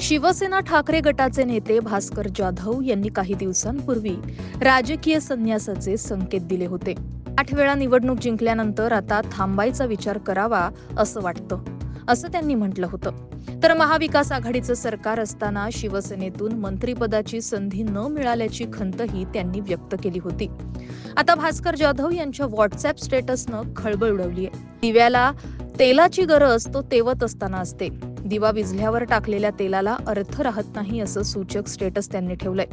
शिवसेना ठाकरे गटाचे नेते भास्कर जाधव यांनी काही दिवसांपूर्वी राजकीय संन्यासाचे संकेत दिले होते. आठ वेळा निवडणूक जिंकल्यानंतर आता थांबायचा विचार करावा असं वाटतं असं त्यांनी म्हटलं होतं. तर महाविकास आघाडीचं सरकार असताना शिवसेनेतून मंत्रिपदाची संधी न मिळाल्याची खंतही त्यांनी व्यक्त केली होती. आता भास्कर जाधव यांच्या व्हॉट्सअप स्टेटसनं खळबळ उडवली आहे दिव्याला तेलाची गरज तो तेवत असताना असते. दिवा विझल्यावर टाकलेल्या तेलाला अर्थ राहत नाही असं सूचक स्टेटस त्यांनी ठेवलंय.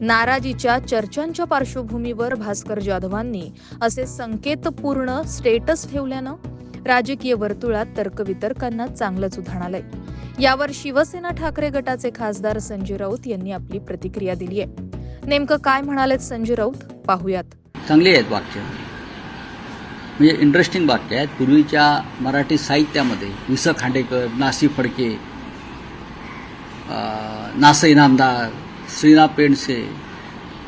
नाराजीच्या चर्चांच्या पार्श्वभूमीवर भास्कर जाधवांनी असे संकेतपूर्ण स्टेटस ठेवल्यानं राजकीय वर्तुळात तर्कवितर्कांना चांगलंच उधाण आलंय. यावर शिवसेना ठाकरे गटाचे खासदार संजय राऊत यांनी आपली प्रतिक्रिया दिली आहे नेमकं काय म्हणालेत संजय राऊत? पाहूयात. चांगली आहेत वाक्य. म्हणजे इंटरेस्टिंग वाक्य आहेत पूर्वीच्या मराठी साहित्यामध्ये वि स खांडेकर नासी फडके नास इनामदार श्रीना पेंडसे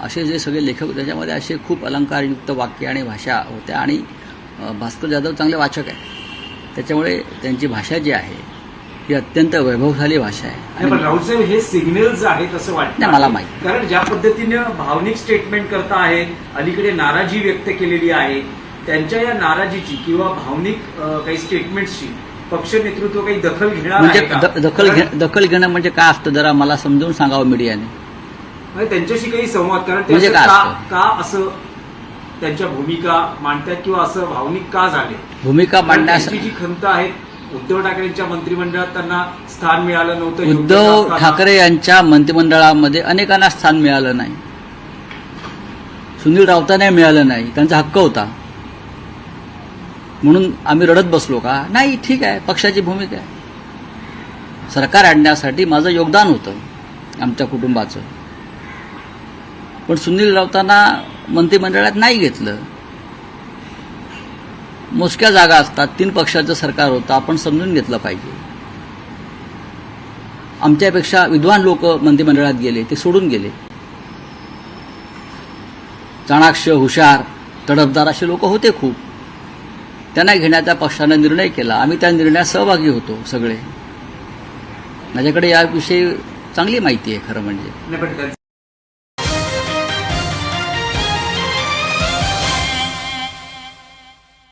असे जे सगळे लेखक त्याच्यामध्ये असे खूप अलंकारयुक्त वाक्य आणि भाषा होत्या आणि भास्कर जाधव चांगले वाचक आहे त्याच्यामुळे त्यांची भाषा जी आहे ही अत्यंत वैभवशाली भाषा आहे. राऊतसाहेब हे सिग्नल्स आहेत असं वाटतं मला माहीत. कारण ज्या पद्धतीनं भावनिक स्टेटमेंट करता आहेत अलीकडे नाराजी व्यक्त केलेली आहे त्यांच्या या नाराजीची किंवा भावनिक काही स्टेटमेंट्सची पक्ष नेतृत्व काही दखल घेणार म्हणजे दखल दखल घेणं म्हणजे काय असतं? जरा मला समजावून सांगावं मीडियाने. त्यांच्याशी काही संवाद कारण म्हणजे का असं त्यांच्या भूमिका मांडतात किंवा असं भावनिक का झाले? भूमिका त्यांची जी खंत आहे उद्धव ठाकरेंच्या मंत्रिमंडळात त्यांना स्थान मिळालं नव्हतं उद्धव. ठाकरे यांच्या मंत्रिमंडळामध्ये अनेकांना स्थान मिळालं नाही. सुनील राऊतांना मिळालं नाही. त्यांचा हक्क होता. म्हणून आम्ही रडत बसलो का? नाही ठीक आहे पक्षाची भूमिका आहे. सरकार आणण्यासाठी माझं योगदान होतं आमच्या कुटुंबाचं. पण सुनील राऊतांना मंत्रिमंडळात नाही घेतलं. मोजक्या जागा असतात तीन पक्षाचं सरकार होतं आपण समजून घेतलं पाहिजे. आमच्यापेक्षा विद्वान लोक मंत्रिमंडळात गेले ते सोडून गेले. चाणाक्ष हुशार तडफदार असे लोक होते खूप. त्यांना घेण्याचा पक्षानं निर्णय केला. आम्ही त्या निर्णयात सहभागी होतो सगळे. माझ्याकडे याविषयी चांगली माहिती आहे खरं म्हणजे.